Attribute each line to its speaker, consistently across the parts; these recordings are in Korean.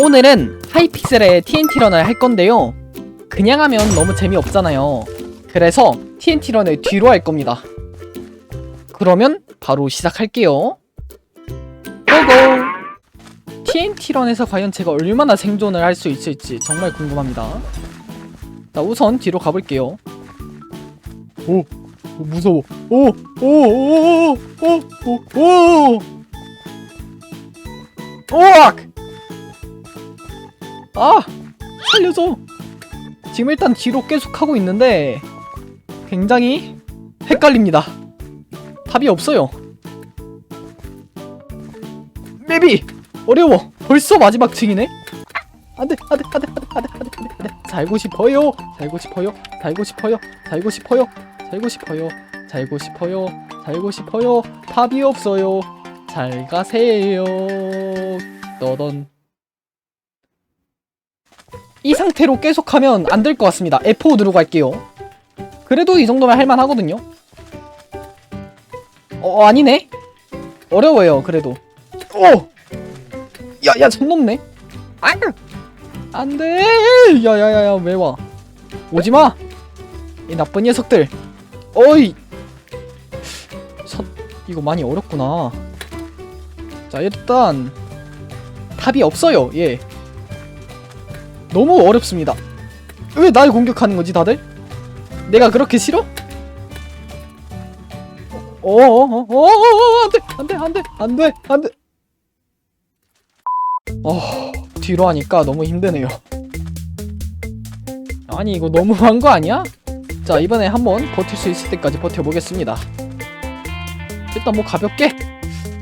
Speaker 1: 오늘은 하이픽셀의 TNT런을 할 건데요. 그냥 하면 너무 재미없잖아요. 그래서 TNT런을 뒤로 할 겁니다. 그러면 바로 시작할게요. 고고! TNT런에서 과연 제가 얼마나 생존을 할 수 있을지 정말 궁금합니다. 자, 우선 뒤로 가볼게요. 오, 오, 무서워. 오, 오, 오, 오, 오, 오, 오. 오악! 아! 살려줘! 지금 일단 뒤로 계속 하고 있는데 굉장히 헷갈립니다. 답이 없어요. 맵이 어려워. 벌써 마지막 층이네. 안돼 안돼 안돼 안돼 안돼 안돼 안돼 살고 싶어요 살고 싶어요 살고 싶어요 살고 싶어요 살고 싶어요 살고 싶어요 살고 싶어요 답이 없어요 잘 가세요 떠던 이 상태로 계속하면 안 될 것 같습니다. F5 누르고 갈게요. 그래도 이 정도면 할만하거든요. 어 아니네? 어려워요 그래도. 오 야야 전 넘네. 아유 안돼! 야 야 야 야 왜 와? 오지 마! 이 나쁜 녀석들. 어이! 선 이거 많이 어렵구나. 자 일단 답이 없어요 예 너무 어렵습니다 왜 날 공격하는 거지 다들 내가 그렇게 싫어 어어어어 안돼 안돼 안돼 안돼 안돼 어 뒤로 하니까 너무 힘드네요. 아니 이거 너무한 거 아니야? 자 이번에 한번 버틸 수 있을 때까지 버텨보겠습니다. 일단 뭐 가볍게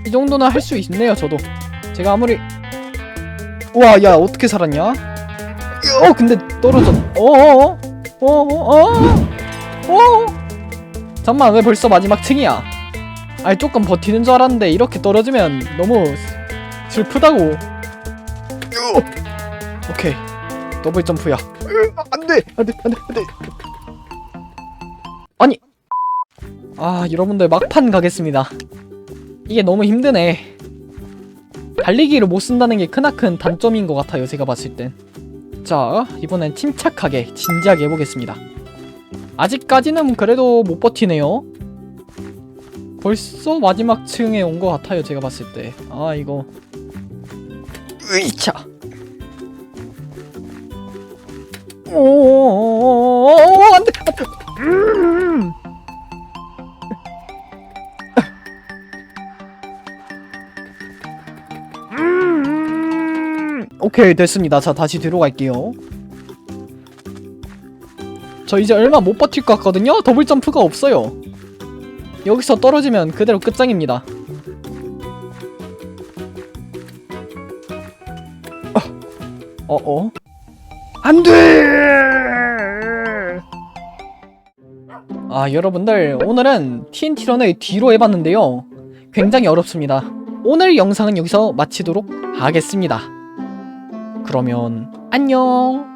Speaker 1: 이 정도는 할수 있네요 저도. 제가 아무리 우와 야 어떻게 살았냐? 어 근데 떨어졌. 어어어 어 어어 어. 잠만 왜 벌써 마지막 층이야? 아니 조금 버티는 줄 알았는데 이렇게 떨어지면 너무 슬프다고. 오케이 더블 점프야 안돼 안돼 안돼 안돼 아니 아 여러분들 막판 가겠습니다 이게 너무 힘드네 달리기를 못 쓴다는 게 크나큰 단점인 것 같아요 제가 봤을 땐 자 이번엔 침착하게 진지하게 해보겠습니다. 아직까지는 그래도 못 버티네요. 벌써 마지막 층에 온 것 같아요 제가 봤을 때 아 이거. 으이차. 오, 오케이 됐습니다. 자 다시 뒤로 갈게요. 저 이제 얼마 못 버틸 것 같거든요. 더블 점프가 없어요. 여기서 떨어지면 그대로 끝장입니다. 어, 어? 안 돼! 아, 여러분들, 오늘은 TNT런을 뒤로 해봤는데요. 굉장히 어렵습니다. 오늘 영상은 여기서 마치도록 하겠습니다. 그러면, 안녕!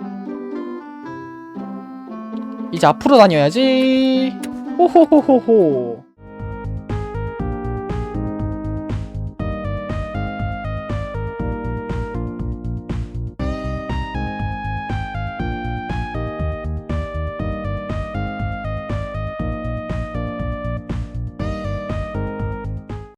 Speaker 1: 이제 앞으로 다녀야지. 호호호호호.